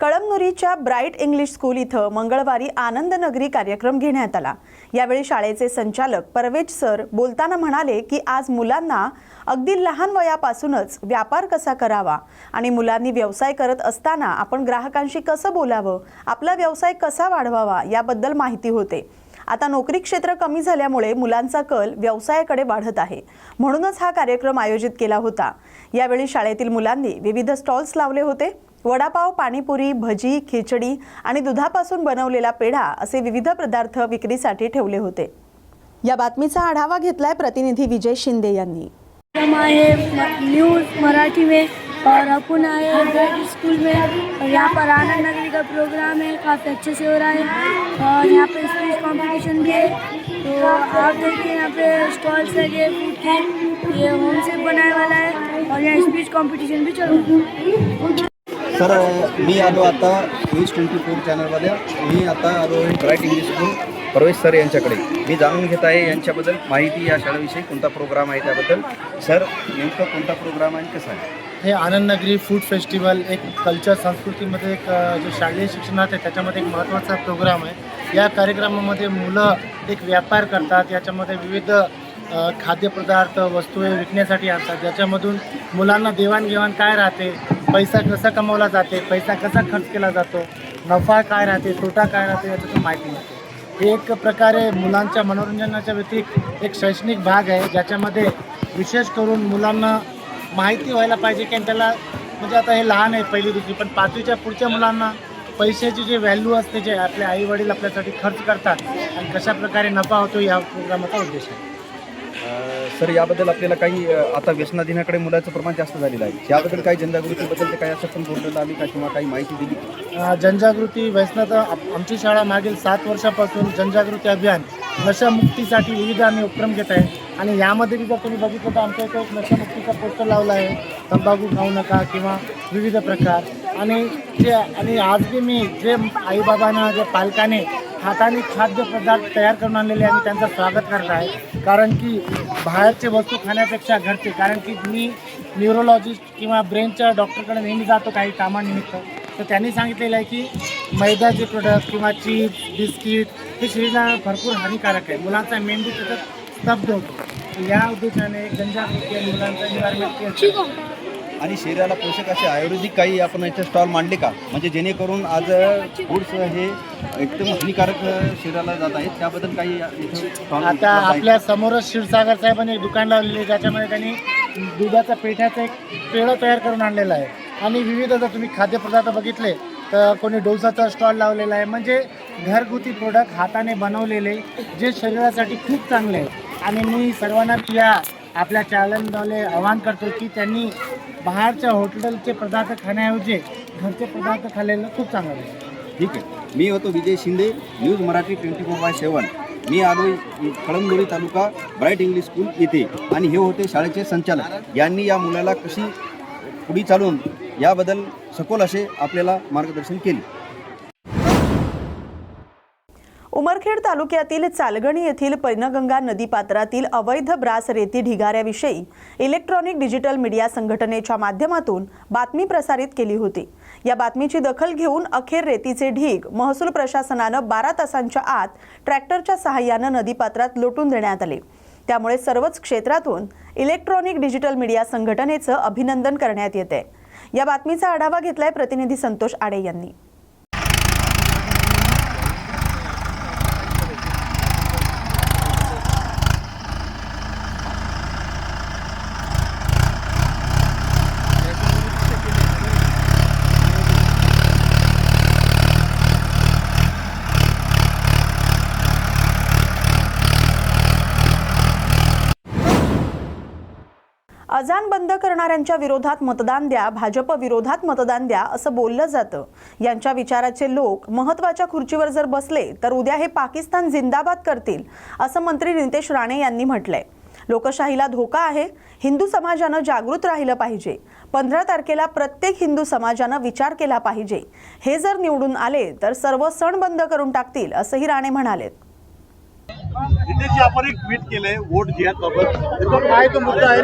कळमनुरीच्या bright English school इथं मंगळवारी आनंद नगरी कार्यक्रम घेण्यात आला. यावेळी शाळेचे संचालक परवेज सर बोलताना म्हणाले की आज मुलांना अगदी लहान वयापासूनच व्यापार कसा करावा आणि मुलांनी व्यवसाय करत असताना आपण ग्राहकांशी कसं बोलावं आपला व्यवसाय कसा वाढवावा याबद्दल माहिती होते. आता नोकरी क्षेत्र कमी झाल्यामुळे मुलांचा कल व्यवसायाकडे वाढत आहे. म्हणूनच हा कार्यक्रम आयोजित केला होता. यावेळी शाळेतील मुलांनी विविध स्टॉल्स लावले होते. वडापाव पाणीपुरी भजी खिचडी आणि दुधापासून बनवलेला पेढा असे विविध पदार्थ विक्रीसाठी ठेवले होते. या बातमीचा आढावा घेतलाय प्रतिनिधी विजय शिंदे यांनी. न्यूज़ मराठी में और अपन आए हैं स्कूल में और यहाँ पर आनंद नगरी का प्रोग्राम है काफ़ी अच्छे से हो रहा है और यहाँ पे स्पीच कंपटीशन भी है। तो आप देखिए यहाँ पे स्टॉल्स लगे फूड के ये होम से बनाने वाला है और यहाँ स्पीच कंपटीशन भी चल रहा है। सर मी आलो आता न्यूज ट्वेंटी फोर चॅनलमध्ये मी आता आलो आहे Bright English school Parvesh sir यांच्याकडे. मी जाणून घेत आहे यांच्याबद्दल माहिती या शाळेविषयी कोणता प्रोग्राम आहे त्याबद्दल. सर नेमकं कोणता प्रोग्राम आहे आणि कसं आहे? हे आनंद नगरी फूड फेस्टिवल एक कल्चर संस्कृतीमध्ये एक जो शालेय शिक्षणात आहे त्याच्यामध्ये एक महत्त्वाचा प्रोग्राम आहे. या कार्यक्रमामध्ये मुलं एक व्यापार करतात. याच्यामध्ये विविध खाद्यपदार्थ वस्तू हे विकण्यासाठी आणतात. ज्याच्यामधून मुलांना देवाणघेवाण काय राहते पैसा कसा कमवला जाते पैसा कसा खर्च केला जातो नफा काय राहते तोटा काय राहते याच्यातून माहिती मिळते. हे एक प्रकारे मुलांच्या मनोरंजनाच्या व्यतिरिक्त एक शैक्षणिक भाग आहे ज्याच्यामध्ये विशेष करून मुलांना माहिती व्हायला पाहिजे की त्याला म्हणजे आता हे लहान आहे पहिली दुसरी पण पाचवीच्या पुढच्या मुलांना पैशाची जे व्हॅल्यू असते जे आपले आईवडील आपल्यासाठी खर्च करतात आणि कशाप्रकारे नफा होतो या प्रोग्रामाचा उद्देश आहे. सर याबद्दल आपल्याला काही आता व्यसनाधीनाकडे मुलाचं प्रमाण जास्त झालेलं आहे. याबद्दल काही जनजागृतीबद्दल ते काही असं पण बोललेलं आम्ही का किंवा काही माहिती दिली? जनजागृती व्यसनाचं आमची शाळा मागील सात वर्षापासून जनजागृती अभियान नशामुक्तीसाठी विविध आम्ही उपक्रम घेत आहे. आणि यामध्ये बी जर तुम्ही बघितलं तर आमच्या इथे एक नशामुक्तीचा पोस्टर लावला आहे. तंबाखू खाऊ नका किंवा विविध प्रकार. आणि जे आणि आज बी मी जे आईबाबांना जे पालकाने हाताने खाद्यपदार्थ तयार करून आणलेले आणि त्यांचं स्वागत करत आहे कारण की बाहेरचे वस्तू खाण्यापेक्षा घरचे कारण की मी न्यूरोलॉजिस्ट किंवा ब्रेनच्या डॉक्टरकडे नेहमी जातो काही कामानिमित्त. तर त्यांनी सांगितलेलं आहे की मैद्याचे प्रोडक्ट किंवा चीज बिस्किट हे शरीराला भरपूर हानिकारक आहे. मुलांचा मेंदू त्याच्यात स्तब्ध होतो. या उद्देशाने गंजा आणि मुलांचा निवारण आणि शरीराला पोषक असे आयुर्वेदिक काही आपण याचे स्टॉल मांडले का? म्हणजे जेणेकरून आज फूड्स हे एकदम हानिकारक शरीराला जात आहेत. त्याबद्दल काही इथं आता? आपल्या समोरच क्षीरसागर साहेबांनी एक दुकान लावलेले आहे ज्याच्यामध्ये त्यांनी दुधाचा पेठ्याचं एक पेढं तयार करून आणलेलं आहे. आणि विविध जर तुम्ही खाद्यपदार्थ बघितले तर कोणी डोसाचा स्टॉल लावलेला आहे. म्हणजे घरगुती प्रोडक्ट हाताने बनवलेले जे शरीरासाठी खूप चांगले आहे आणि मी सर्वांना या आपल्या चॅनलद्वारे आवाहन करतो की त्यांनी बाहेरच्या हॉटेलचे पदार्थ खाण्याऐवजी घरचे पदार्थ खाल्लेलं खूप चांगलं आहे. ठीक आहे. मी होतो Vijay Shinde news Marathi twenty four by seven. मी आलो Kalamnuri taluka Bright English school येथे आणि हे होते शाळेचे संचालक. यांनी या मुलाला कशी पुढे चालून याबद्दल सखोल असे आपल्याला मार्गदर्शन केले. उमरखेड तालुक्यातील चालगणी येथील पैनगंगा नदीपात्रातील अवैध ब्रास रेती ढिगाऱ्याविषयी इलेक्ट्रॉनिक डिजिटल मीडिया संघटनेच्या माध्यमातून बातमी प्रसारित केली होती. या बातमीची दखल घेऊन अखेर रेतीचे ढीग महसूल प्रशासनानं बारा तासांच्या आत ट्रॅक्टरच्या सहाय्यानं नदीपात्रात लोटून देण्यात आले. त्यामुळे सर्वच क्षेत्रातून इलेक्ट्रॉनिक डिजिटल मीडिया संघटनेचं अभिनंदन करण्यात येते या बातमीचा आढावा घेतलाय प्रतिनिधी संतोष आडे यांनी. अजान बंद करणाऱ्यांच्या विरोधात मतदान द्या भाजप विरोधात मतदान द्या असं बोललं जातं. यांच्या विचाराचे लोक महत्त्वाच्या खुर्चीवर जर बसले तर उद्या हे पाकिस्तान जिंदाबाद करतील असं मंत्री नितेश राणे यांनी म्हटलंय. लोकशाहीला धोका आहे हिंदू समाजानं जागृत राहिलं पाहिजे. पंधरा तारखेला प्रत्येक हिंदू समाजानं विचार केला पाहिजे. हे जर निवडून आले तर सर्व सण बंद करून टाकतील असंही राणे म्हणालेत. आपण एक ट्विट केलंय वोट जिहादबाबत तो काय तो मुद्दा आहे?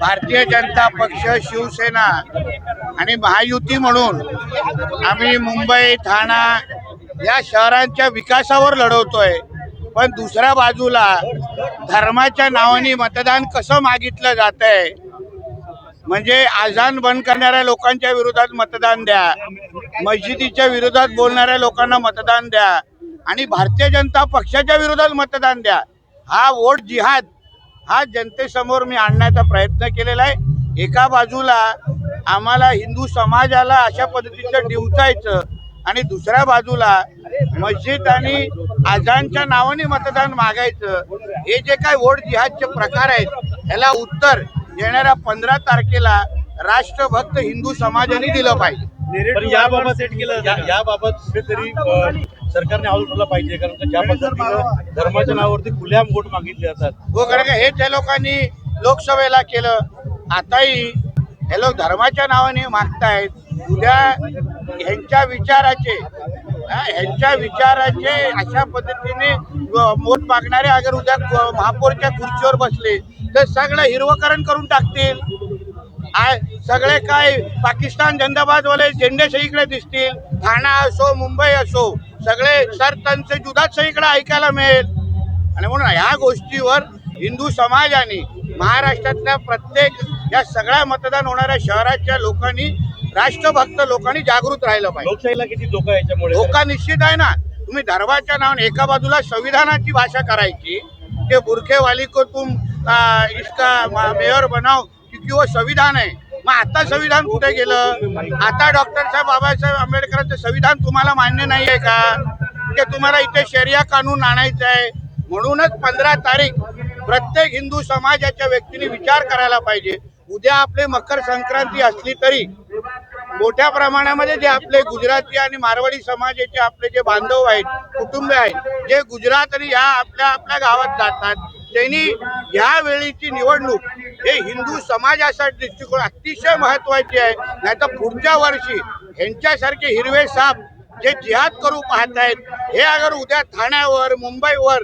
भारतीय जनता पक्ष शिवसेना आणि महायुती म्हणून आम्ही मुंबई ठाणा या शहरांच्या विकासावर लढवतोय. पण दुसऱ्या बाजूला धर्माच्या नावाने मतदान कसं मागितलं जात आहे म्हणजे आजान बंद करणाऱ्या लोकांच्या विरोधात मतदान द्या. मस्जिदीच्या विरोधात बोलणाऱ्या लोकांना मतदान द्या. आणि भारतीय जनता पक्षाच्या विरोधात मतदान द्या. हा वोट जिहाद हा जनतेसमोर मी आणण्याचा प्रयत्न केलेला आहे. एका बाजूला आम्हाला हिंदू समाजाला अशा पद्धतीचं डिवचायचं आणि दुसऱ्या बाजूला मस्जिद आणि आजानच्या नावाने मतदान मागायचं. हे जे काय वोट जिहादचे प्रकार आहेत ह्याला उत्तर येणाऱ्या पंधरा तारखेला राष्ट्रभक्त हिंदू समाजाने दिलं पाहिजे. पण याबाबत या- याबाबत कुठेतरी सरकारने आवाज उठवला पाहिजे कारण का ज्या पद्धतीनं धर्माच्या नावावरती खुल्या वोट मागितले जातात. हो कारण का हे त्या लोकांनी लोकसभेला केलं. आताही हे लोक धर्माच्या नावाने मागतायत. उद्या ह्यांच्या विचाराचे हा, ह्यांच्या विचाराचे अशा पद्धतीने वोट मागणारे अगर उद्या महापौरच्या खुर्चीवर बसले तर सगळं हिरवकरण करून टाकतील. सगळे काय पाकिस्तान झंडाबादवाले झेंडे सगळीकडे दिसतील ठाणा असो मुंबई असो सगळे सर त्यांचे जुदाच सगळीकडे ऐकायला मिळेल. आणि म्हणून ह्या गोष्टीवर हिंदू समाजाने महाराष्ट्रातल्या प्रत्येक या सगळ्या मतदान होणाऱ्या शहराच्या लोकांनी राष्ट्रभक्त लोकांनी जागृत राहिलं पाहिजे. लोकशाहीला किती धोका याच्यामुळे? धोका निश्चित आहे ना. तुम्ही धर्माच्या नावाने एका बाजूला संविधानाची भाषा करायची कि बुरखे वाली को तुम आ, इसका मेयर बनाव क्योंकि वो संविधान आहे. मग आता संविधान कुठे गेलं? आता डॉक्टर साहेब बाबासाहेब आंबेडकरांचं संविधान तुम्हाला मान्य नाही आहे का? की तुम्हाला इथे शरिया कानून आणायचं आहे. म्हणूनच पंधरा तारीख प्रत्येक हिंदू समाजाच्या व्यक्तीने विचार करायला पाहिजे. उद्या आपले मकर संक्रांती असली तरी मोठ्या प्रमाणामध्ये जे आपले गुजराती आणि मारवाडी समाजाचे आपले जे बांधव आहेत कुटुंब आहेत जे गुजरात आणि या आपल्या आपल्या गावात जातात त्यांनी या वेळीची निवडणूक हे हिंदू समाजासाठी दृष्टिकोन अतिशय महत्वाची आहे. नाहीतर पुढच्या वर्षी ह्यांच्यासारखे हिरवे साप जे जिहाद करू पाहत आहेत हे अगर उद्या ठाण्यावर मुंबईवर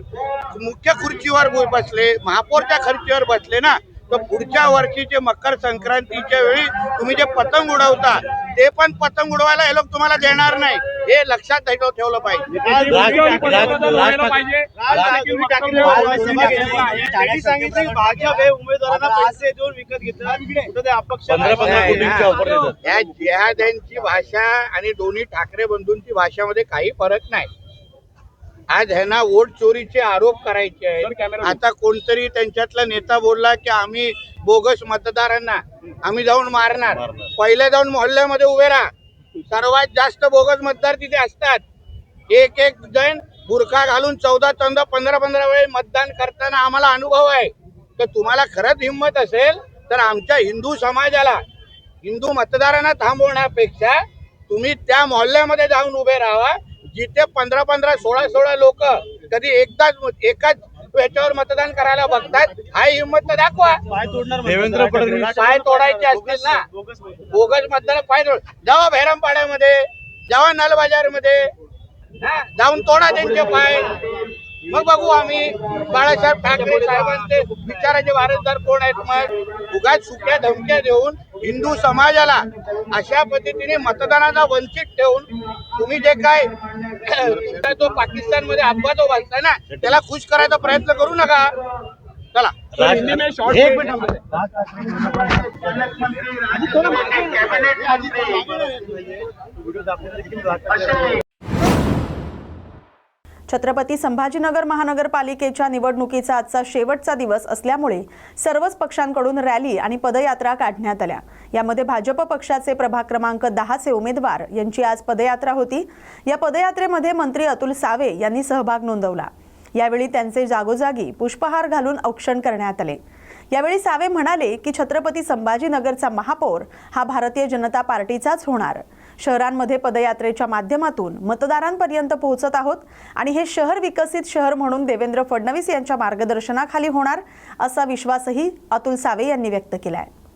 मुख्य खुर्चीवर बसले महापौरच्या खुर्चीवर बसले ना तर पुढच्या वर्षीचे मकर संक्रांतीच्या वेळी तुम्ही जे पतंग उडवता ते पण पतंग उडवायला हे लोक तुम्हाला देणार नाही हे लक्षात ठेव- ठेवलं पाहिजे सांगितलं भाजप हे उमेदवारांना पैसे देऊन विकत या जिहाद्यांची भाषा आणि दोन्ही ठाकरे बंधूंची भाषामध्ये काही फरक नाही आज ह्यांना वोट चोरीचे आरोप करायचे आहेत. आता कोणतरी त्यांच्यातला नेता बोलला की आम्ही बोगस मतदारांना आम्ही जाऊन मारणार. पहिले जाऊन मोहल्ल्यामध्ये उभे राहा. सर्वात जास्त बोगस मतदार तिथे असतात. एक एक जण बुरखा घालून चौदा चौदा पंधरा पंधरा वेळे मतदान करताना आम्हाला अनुभव आहे. तर तुम्हाला खरंच हिंमत असेल तर आमच्या हिंदू समाजाला हिंदू मतदारांना थांबवण्यापेक्षा तुम्ही त्या मोहल्ल्यामध्ये जाऊन उभे राहा जिथे पंधरा पंधरा सोळा सोळा लोक कधी एकदाच एकाच याच्यावर मतदान करायला बघतात हा हिंमत तर दाखवा. पाय तोडणार देवेंद्र फडणवीस. पाय तोडायचे असतील ना. बोगस मतदार पाय तोड. जावा भैरमपाड्यामध्ये जावा नलबाजारमध्ये. हा, जाऊन तोडा त्यांचे पाय. मग बघू आम्ही. बाळासाहेब ठाकरे साहेबांचे विचाराचे वारसदार कोण आहेत मग? उगाच सुक्या धमक्या देऊन हिंदू समाजाला अशा पद्धतीने मतदानाचा वंचित ठेवून तुम्ही जे काय तो पाकिस्तानमध्ये अपघात बसलाय ना त्याला खुश करायचा प्रयत्न करू नका. चला. राज- एक मिनिट. छत्रपती संभाजीनगर महानगरपालिकेच्या निवडणुकीचा आजचा शेवटचा दिवस असल्यामुळे सर्वच पक्षांकडून रॅली आणि पदयात्रा काढण्यात आल्या. यामध्ये भाजप पक्षाचे प्रभाग क्रमांक दहाचे उमेदवार यांची आज पदयात्रा होती. या पदयात्रेमध्ये मंत्री अतुल सावे यांनी सहभाग नोंदवला. यावेळी त्यांचे जागोजागी पुष्पहार घालून औक्षण करण्यात आले. यावेळी सावे म्हणाले की छत्रपती संभाजीनगरचा महापौर हा भारतीय जनता पार्टीचाच होणार. शहरांमध्ये पदयात्रेच्या माध्यमातून मतदारांपर्यंत पोहोचत आहोत. आणि हे शहर विकसित शहर म्हणून देवेंद्र फडणवीस यांच्या मार्गदर्शनाखाली होणार असा विश्वासही अतुल सावे यांनी व्यक्त केला आहे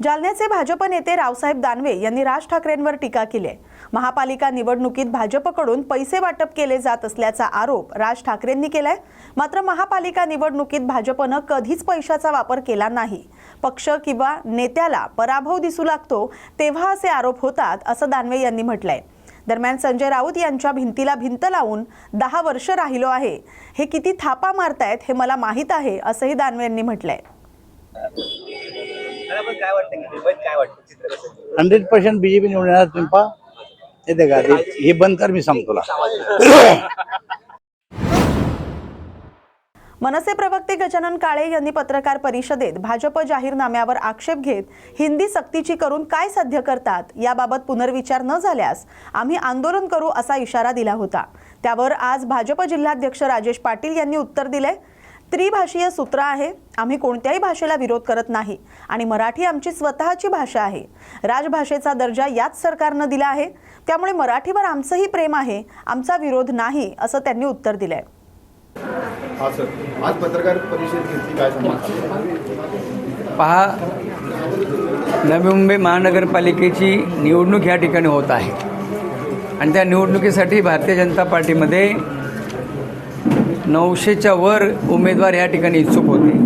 जालन्याचे भाजप नेते रावसाहेब दानवे यांनी राज ठाकरेंवर टीका केली आहे महापालिका निवडणुकीत भाजपकडून पैसे वाटप केले जात असल्याचा आरोप राज ठाकरेंनी केलाय. मात्र महापालिका निवडणुकीत भाजपनं कधीच पैशाचा वापर केला नाही. पक्ष किंवा नेत्याला पराभव दिसू लागतो तेव्हा असे आरोप होतात असं दानवे यांनी म्हटलंय. दरम्यान संजय राऊत यांच्या भिंतीला भिंत लावून दहा वर्ष राहिलो आहे. हे किती थापा मारतायत हे मला माहीत आहे असंही दानवे यांनी म्हटलंय. हंड्रेड पर्सेंट बीजेपी पहा. येते का हे बंद कर मी सांगतो तुला. मनसे प्रवक्ते गजानन काळे यांनी पत्रकार परिषदेत भाजप जाहीरनाम्यावर आक्षेप घेत हिंदी सक्तीची करून काय साध्य करतात याबाबत पुनर्विचार न झाल्यास आम्ही आंदोलन करू असा इशारा दिला होता. त्यावर आज भाजप जिल्हाध्यक्ष राजेश पाटील यांनी उत्तर दिले त्रिभाषीय सूत्र आहे. आम्ही कोणत्याही भाषेला विरोध करत नाही. आणि मराठी आमची स्वतःची भाषा आहे. राजभाषेचा दर्जा याच सरकारनं दिला आहे. त्यामुळे मराठीवर आमचंही प्रेम आहे. आमचा विरोध नाही असं त्यांनी उत्तर दिलंय. हा सर. आज पत्रकार परिषद घेतली काय सांगा पहा नवी मुंबई महानगरपालिकेची निवडणूक ह्या ठिकाणी होत आहे. आणि त्या निवडणुकीसाठी भारतीय जनता पार्टीमध्ये नऊशेच्या वर उमेदवार या ठिकाणी इच्छुक होते.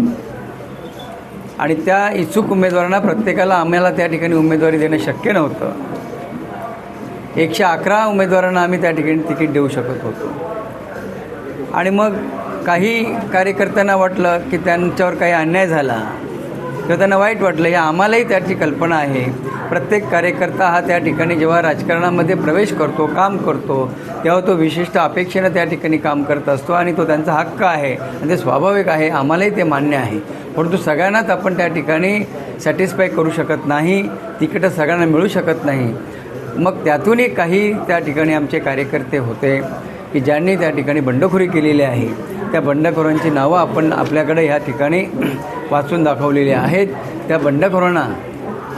आणि त्या इच्छुक उमेदवारांना प्रत्येकाला आम्हाला त्या ठिकाणी उमेदवारी देणं शक्य नव्हतं. एकशे अकरा उमेदवारांना आम्ही त्या ठिकाणी तिकीट देऊ शकत होतो. आणि मग काही कार्यकर्त्यांना वाटलं की त्यांच्यावर काही अन्याय झाला किंवा त्यांना वाईट वाटलं हे आम्हालाही त्याची कल्पना आहे. प्रत्येक कार्यकर्ता हा त्या ठिकाणी जेव्हा राजकारणामध्ये प्रवेश करतो काम करतो तेव्हा तो विशिष्ट अपेक्षेनं त्या ठिकाणी काम करत असतो आणि तो त्यांचा हक्क आहे. आणि ते स्वाभाविक आहे आम्हालाही ते मान्य आहे. परंतु सगळ्यांनाच आपण त्या ठिकाणी सॅटिस्फाय करू शकत नाही तिकीटं सगळ्यांना मिळू शकत नाही. मग त्यातूनही काही त्या ठिकाणी आमचे कार्यकर्ते होते की ज्यांनी त्या ठिकाणी बंडखोरी केलेली आहे. त्या बंडखोरांची नावं आपण आपल्याकडे ह्या ठिकाणी वाचून दाखवलेली आहेत. त्या बंडखोरांना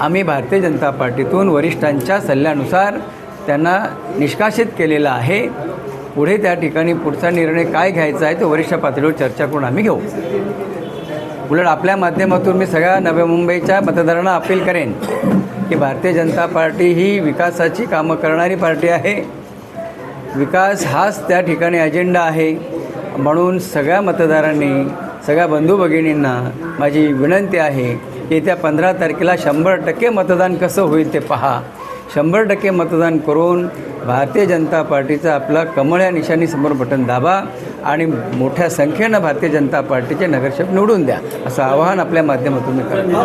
आम्ही भारतीय जनता पार्टीतून वरिष्ठांच्या सल्ल्यानुसार त्यांना निष्कासित केलेलं आहे. पुढे त्या ठिकाणी पुढचा निर्णय काय घ्यायचा आहे तो वरिष्ठ पातळीवर चर्चा करून आम्ही घेऊ. उलट आपल्या माध्यमातून मी सगळ्या नव्या मुंबईच्या मतदारांना अपील करेन की भारतीय जनता पार्टी ही विकासाची कामं करणारी पार्टी आहे. विकास हाच त्या ठिकाणी अजेंडा आहे. म्हणून सगळ्या मतदारांनी सगळ्या बंधू भगिनींना माझी विनंती आहे येत्या पंधरा तारखेला शंभर टक्के मतदान कसं होईल ते पहा. शंभर टक्के मतदान करून भारतीय जनता पार्टीचा आपला कमळ या निशाणीसमोर बटन दाबा आणि मोठ्या संख्येनं भारतीय जनता पार्टीचे नगरसेवक निवडून द्या. असं आवाहन आपल्या माध्यमातून मी करतो.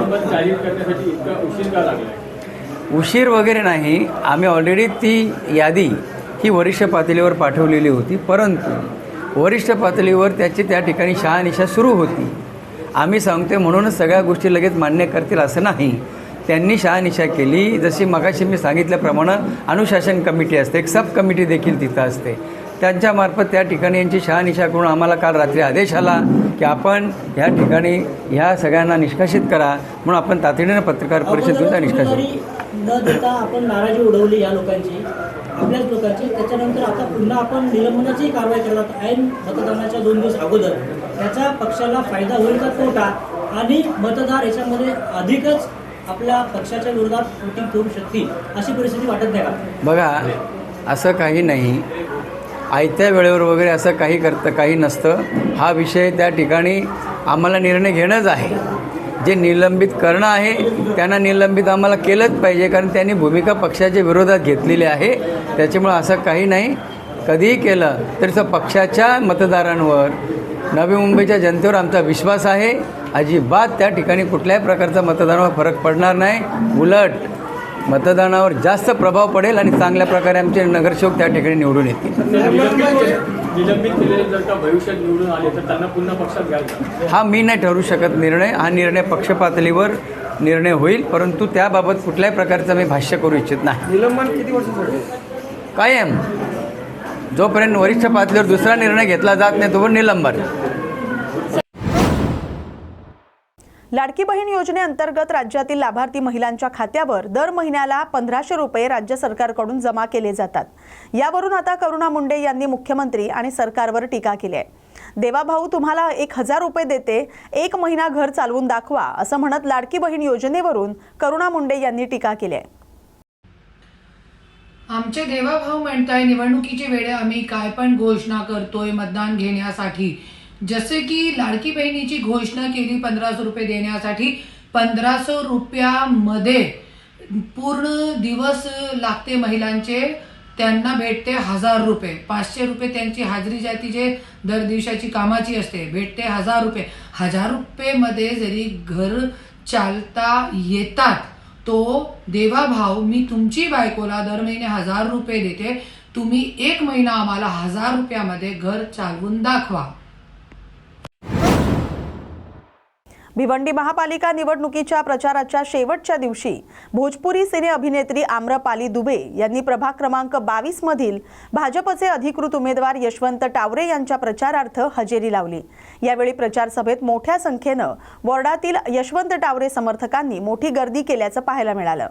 उशीर वगैरे नाही. आम्ही ऑलरेडी ती यादी ही वरिष्ठ पातळीवर पाठवलेली होती. परंतु वरिष्ठ पातळीवर त्याची त्या ठिकाणी शहानिशा सुरू होती. आम्ही सांगते म्हणूनच सगळ्या गोष्टी लगेच मान्य करतील असं नाही. त्यांनी शहानिशा केली. जशी मगाशी मी सांगितल्याप्रमाणे अनुशासन कमिटी असते एक सब कमिटी देखील तिथं असते. त्यांच्यामार्फत त्या ठिकाणी यांची शहानिशा करून आम्हाला काल रात्री आदेश आला की आपण ह्या ठिकाणी ह्या सगळ्यांना निष्कासित करा म्हणून आपण तातडीनं पत्रकार परिषद घेऊन त्या निष्कासित न देता आपण नाराजी उडवली या लोकांची आपल्याच लोकांची त्याच्यानंतर आता पुन्हा आपण निलंबनाची कारवाई करतात ऐन मतदानाच्या दोन दिवस अगोदर. त्याचा पक्षाला फायदा होईल का तोटा? आणि मतदार याच्यामध्ये अधिकच आपल्या पक्षाच्या विरोधात वोटिंग करू शकतील अशी परिस्थिती वाटत नाही का? बघा असं काही नाही. आयत्या वेळेवर वगैरे असं काही करतं काही नसतं. हा विषय त्या ठिकाणी आम्हाला निर्णय घेणंच आहे. जे निलंबित करणं आहे त्यांना निलंबित आम्हाला केलंच पाहिजे कारण त्यांनी भूमिका पक्षाच्या विरोधात घेतलेली आहे. त्याच्यामुळं असं काही नाही. कधीही केलं तरी तो पक्षाच्या मतदारांवर नवी मुंबईच्या जनतेवर आमचा विश्वास आहे. अजिबात त्या ठिकाणी कुठल्याही प्रकारचा मतदानावर फरक पडणार नाही. उलट मतदानावर जास्त प्रभाव पडेल आणि चांगल्या प्रकारे आमचे नगरसेवक त्या ठिकाणी निवडून येतील. निलंबित केलेले जर का भविष्यात निवडून आले तर त्यांना पुन्हा पक्षात घ्यायचा हा मी नाही ठरू शकत निर्णय. हा निर्णय पक्ष पातळीवर निर्णय होईल परंतु त्याबाबत कुठल्याही प्रकारचं मी भाष्य करू इच्छित नाही. निलंबन किती वर्ष कायम. जोपर्यंत वरिष्ठ पातळीवर दुसरा निर्णय घेतला जात नाही तोपर्यंत निलंबन. लाडकी बहीण योजनेअंतर्गत राज्यातील लाभार्थी महिलांच्या खात्यावर दर महिन्याला पंधराशे रुपये राज्य सरकारकडून जमा केले जातात. यावरून आता करुणा मुंडे यांनी मुख्यमंत्री आणि सरकारवर टीका केली आहे. देवाभाऊ तुम्हाला एक हजार रुपये देते एक महिना घर चालवून दाखवा असं म्हणत लाडकी बहीण योजनेवरून करुणा मुंडे यांनी टीका केली आहे. आमचे देवाभाऊ म्हणताय निवडणुकीचे वेळ आम्ही काय पण घोषणा करतोय मतदान घेण्यासाठी. जसे की लाडकी बहिणीची घोषणा केली पंधराशे रुपये देण्यासाठी पंधराशे रुपयामध्ये पूर्ण दिवस लागते महिलांचे त्यांना भेटते हजार रुपये. पाचशे रुपये त्यांची हाजरी जाती जे दर दिवसाची कामाची असते भेटते हजार रुपये. हजार रुपयेमध्ये जरी घर चालता येतात तो देवाभाव मी तुमची बायकोला दर महिने हजार रुपये देते तुम्ही एक महिना आम्हाला हजार रुपयामध्ये घर चालवून दाखवा. भिवंडी महापालिका निवडणुकीच्या प्रचाराच्या शेवटच्या दिवशी भोजपुरी सिने अभिनेत्री आम्रपाली दुबे यांनी प्रभाग क्रमांक बावीस मधील भाजपचे अधिकृत उमेदवार यशवंत टावरे यांच्या प्रचारार्थ हजेरी लावली. यावेळी प्रचार सभेत मोठ्या संख्येनं वॉर्डातील यशवंत टावरे समर्थकांनी मोठी गर्दी केल्याचं पाहायला मिळालं.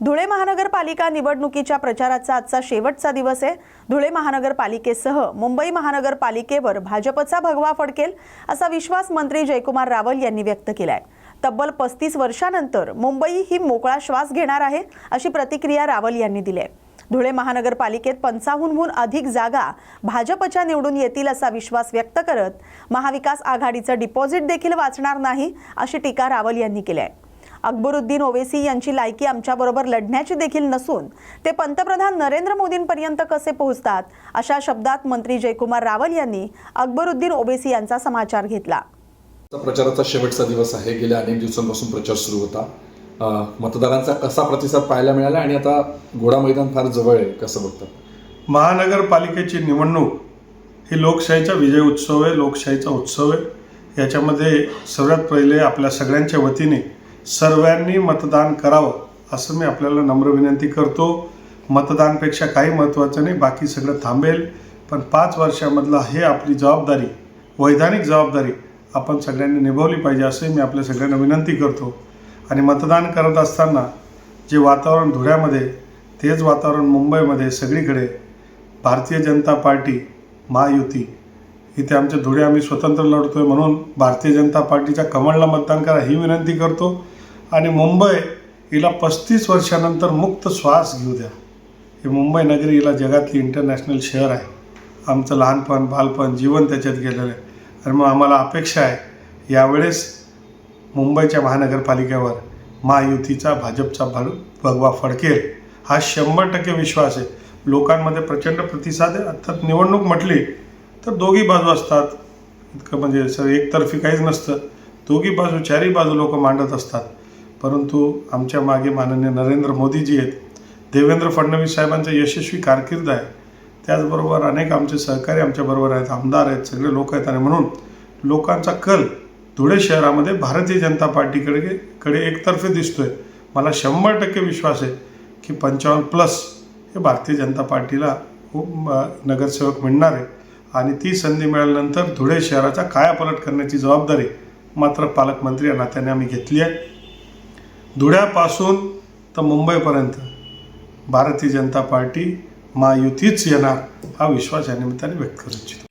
धुळे महानगरपालिका निवडणुकीच्या प्रचाराचा आजचा शेवटचा दिवस आहे. धुळे महानगरपालिकेसह मुंबई महानगरपालिकेवर भाजपचा भगवा फडकेल असा विश्वास मंत्री जयकुमार रावल यांनी व्यक्त केलाय. तब्बल पस्तीस वर्षानंतर मुंबई ही मोकळा श्वास घेणार आहे अशी प्रतिक्रिया रावल यांनी दिली आहे धुळे महानगरपालिकेत पंचाहूनहून अधिक जागा भाजपच्या निवडून येतील असा विश्वास व्यक्त करत महाविकास आघाडीचं डिपॉझिट देखील वाचणार नाही अशी टीका रावल यांनी केली आहे अकबरुद्दीन ओवेसी यांची लायकी आमच्याबरोबर लढण्याची देखील नसून ते पंतप्रधान नरेंद्र मोदींपर्यंत कसे पोहोचतात अशा शब्दात मंत्री जयकुमार रावल यांनी अकबरुद्दीन ओवेसी यांचा समाचार घेतला. प्रचाराचा शेवटचा दिवस आहे. गेल्या अनेक दिवसांपासून प्रचार सुरू होता. मतदारांचा कसा प्रतिसाद पाहायला मिळाला आणि आता घोडा मैदान फार जवळ आहे कसं बघतं? महानगरपालिकेची निवडणूक ही लोकशाहीचा विजय उत्सव आहे लोकशाहीचा उत्सव आहे. याच्यामध्ये सर्वात पहिले आपल्या सगळ्यांच्या वतीने सर्वांनी मतदान करावं असं मी आपल्याला नम्र विनंती करतो. मतदानपेक्षा काही महत्त्वाचं नाही बाकी सगळं थांबेल. पण पाच वर्षामधला हे आपली जबाबदारी वैधानिक जबाबदारी आपण सगळ्यांनी निभावली पाहिजे असंही मी आपल्या सगळ्यांना विनंती करतो. आणि मतदान करत असताना जे वातावरण धुळ्यामध्ये तेच वातावरण मुंबईमध्ये सगळीकडे भारतीय जनता पार्टी महायुती. इथे आमच्या धुळे आम्ही स्वतंत्र लढतोय म्हणून भारतीय जनता पार्टीच्या कमळला मतदान करा ही विनंती करतो. आणि मुंबई हिला पस्तीस वर्षानंतर मुक्त श्वास घेऊ द्या. हे मुंबई नगरी हिला जगातली इंटरनॅशनल शहर आहे. आमचं लहानपण बालपण जीवन त्याच्यात गेलेलं आहे. आणि मग आम्हाला अपेक्षा आहे यावेळेस मुंबईच्या महानगरपालिकेवर महायुतीचा भाजपचा भर भगवा फडकेल. हा शंभर टक्के विश्वास आहे. लोकांमध्ये प्रचंड प्रतिसाद आहे. अर्थात निवडणूक म्हटली तर दोघी बाजू असतात. इतकं म्हणजे सर एकतर्फी काहीच नसतं. दोघी बाजू चारही बाजू लोक मांडत असतात. परंतु आमच्या मागे माननीय नरेंद्र मोदीजी आहेत. देवेंद्र फडणवीस साहेबांचं यशस्वी कारकीर्द आहे. त्याचबरोबर अनेक आमचे सहकारी आमच्याबरोबर आहेत आमदार आहेत सगळे लोक आहेत आणि म्हणून लोकांचा कल धुळे शहरामध्ये भारतीय जनता पार्टीकडे कडे एकतर्फे दिसतोय. मला शंभर टक्के विश्वास आहे की पंचावन्न प्लस हे भारतीय जनता पार्टीला खूप नगरसेवक मिळणार आहे. आणि ती संधी मिळाल्यानंतर धुळे शहराचा कायापलट करण्याची जबाबदारी मात्र पालकमंत्री या नात्याने आम्ही घेतली आहे. धुळ्यापासून तर मुंबईपर्यंत भारतीय जनता पार्टी महायुतीच येणार हा विश्वास या निमित्ताने व्यक्त करू इच्छितो.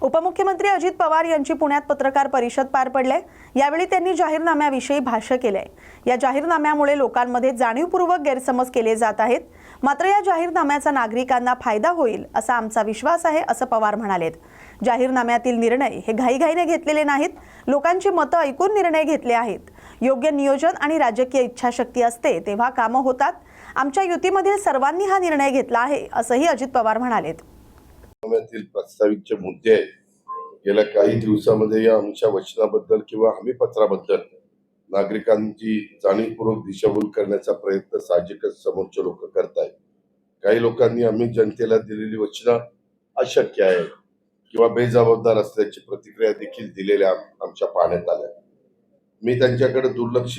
उपमुख्यमंत्री अजित पवार यांची पुण्यात पत्रकार परिषद पार पडले. यावेळी त्यांनी जाहीरनाम्याविषयी भाष्य केलंय. या जाहीरनाम्यामुळे लोकांमध्ये जाणीवपूर्वक गैरसमज केले जात आहेत. मात्र या जाहीरनाम्याचा नागरिकांना फायदा होईल असा आमचा विश्वास आहे असं पवार म्हणालेत. जाहीरनाम्यातील निर्णय हे घाईघाईने घेतलेले नाहीत. लोकांची मतं ऐकून निर्णय घेतले आहेत. योग्य नियोजन आणि राजकीय इच्छाशक्ती असते तेव्हा कामं होतात. आमच्या युतीमधील सर्वांनी हा निर्णय घेतला आहे असंही अजित पवार म्हणाले जाहीरनाम्यातील प्रस्तावितचे मुद्दे गेल्या काही दिवसामध्ये या आमच्या वचनाबद्दल किंवा हमी पत्राबद्दल नागरिकांची जाणीवपूर्वक दिशाभूल करण्याचा प्रयत्न साहजिकच समोरचे लोक करतायत. काही लोकांनी आम्ही जनतेला दिलेली वचनं अशक्य आहे किंवा बेजबाबदार असल्याची प्रतिक्रिया देखील दिलेल्या आमच्या पाहण्यात आल्या. मी त्यांच्याकडे दुर्लक्ष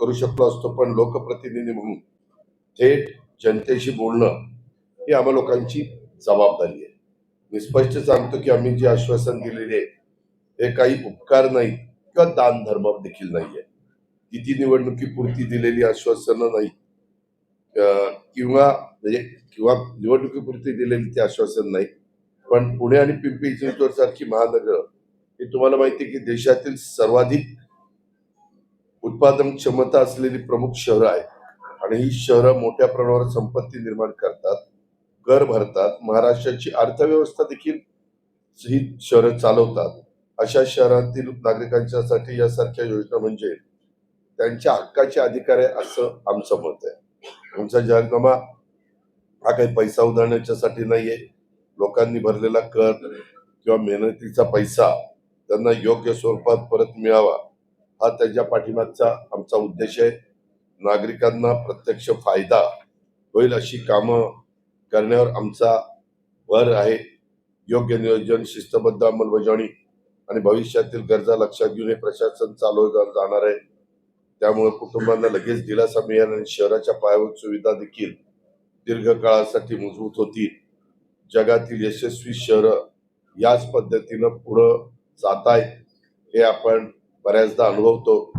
करू शकलो असतो पण लोकप्रतिनिधी म्हणून थेट जनतेशी बोलणं ही आम्हा लोकांची जबाबदारी आहे. मी स्पष्ट सांगतो की आम्ही जे आश्वासन दिलेले आहे हे काही उपकार नाही किंवा दान धर्म देखील आहे. किती निवडणुकीपुरती दिलेली आश्वासनं नाही किंवा म्हणजे किंवा निवडणुकीपुरती दिलेली ते आश्वासन नाही. पण पुणे आणि पिंपरी चिंचवड सारखी महानगर हे तुम्हाला माहिती आहे की देशातील सर्वाधिक उत्पादन क्षमता असलेली प्रमुख शहरं आहेत. आणि ही शहरं मोठ्या प्रमाणावर संपत्ती निर्माण करतात कर भरतात. महाराष्ट्राची अर्थव्यवस्था देखील ही शहरं चालवतात. अशा शहरातील नागरिकांच्यासाठी यासारख्या योजना म्हणजे त्यांच्या हक्काचे अधिकार आहे असं आमचं मत आहे. आमचा जाहीरनामा हा काही पैसा उधळण्याच्यासाठी नाहीये. लोकांनी भरलेला कर किंवा मेहनतीचा पैसा त्यांना योग्य स्वरूपात परत मिळावा. हा त्याच्या पाठीमागचा आमचा उद्देश आहे. नागरिकांना प्रत्यक्ष फायदा होईल अशी कामं करण्यावर आमचा भर आहे. योग्य नियोजन शिस्तबद्ध अंमलबजावणी आणि भविष्यातील गरजा लक्षात घेऊन हे प्रशासन चालवलं जाणार आहे. त्यामुळे कुटुंबांना लगेच दिलासा मिळेल आणि शहराच्या पायाभूत सुविधा देखील दीर्घकाळासाठी मजबूत होतील. जगातील यशस्वी शहरं याच पद्धतीनं पुढं जात आहेत. हे आपण बऱ्याचदा अनुभवतो.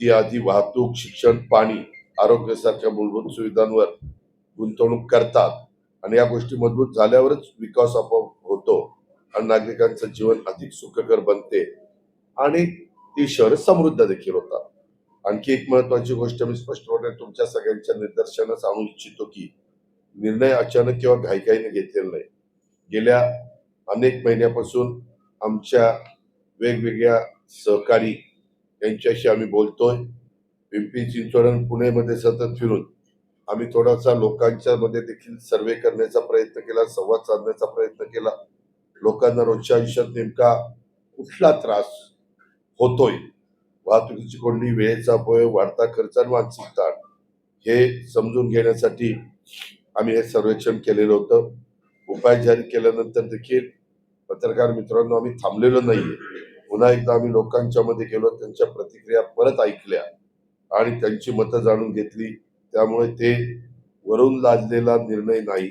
ती आधी वाहतूक शिक्षण पाणी आरोग्यासारख्या मूलभूत सुविधांवर गुंतवणूक करतात आणि या गोष्टी मजबूत झाल्यावरच विकास आपोआप होतो आणि नागरिकांचं जीवन अधिक सुखकर बनते आणि ती शहर समृद्ध देखील होतात. आणखी एक महत्वाची गोष्ट मी स्पष्टपणे तुमच्या सगळ्यांच्या निदर्शनास आणू इच्छितो की निर्णय अचानक किंवा घाईघाईने घेतलेला नाही. गेल्या अनेक महिन्यापासून आमच्या वेगवेगळ्या सहकारी यांच्याशी आम्ही बोलतोय. पिंपरी चिंचवड पुणेमध्ये सतत फिरून आम्ही थोडासा लोकांच्या मध्ये देखील सर्वे करण्याचा प्रयत्न केला संवाद साधण्याचा प्रयत्न केला. लोकांना रोजच्या आयुष्यात नेमका कुठला त्रास होतोय? वाहतुकीची कोंडी वेळेचा अपव्यय वाढता खर्च आणि मानसिक ताण हे समजून घेण्यासाठी आम्ही हे सर्वेक्षण केलेलं होतं. उपाय जारी केल्यानंतर देखील पत्रकार मित्रांनो आम्ही थांबलेलो नाहीये. पुन्हा एकदा आम्ही लोकांच्या मध्ये गेलो त्यांच्या प्रतिक्रिया परत ऐकल्या आणि त्यांची मतं जाणून घेतली. त्यामुळे ते वरून लादलेला निर्णय नाही.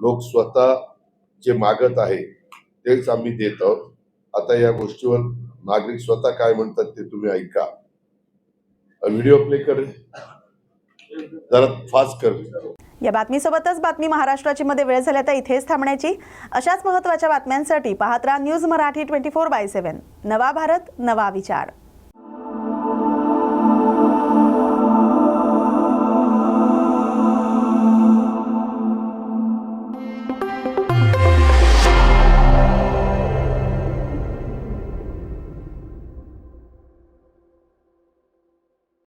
लोक स्वतः जे मागत आहे तेच आम्ही देत आहोत. आता या गोष्टीवर नागरिक स्वतः काय म्हणतात ते तुम्ही ऐका. व्हिडिओ प्ले कर. जरा फास्ट कर. या बातमीसोबतच बातमी महाराष्ट्राची मध्ये वेळ झाली आता इथेच थांबण्याची. अशाच महत्त्वाच्या बातम्यांसाठी पाहत राहा news Marathi twenty four by seven. नवा भारत नवा विचार.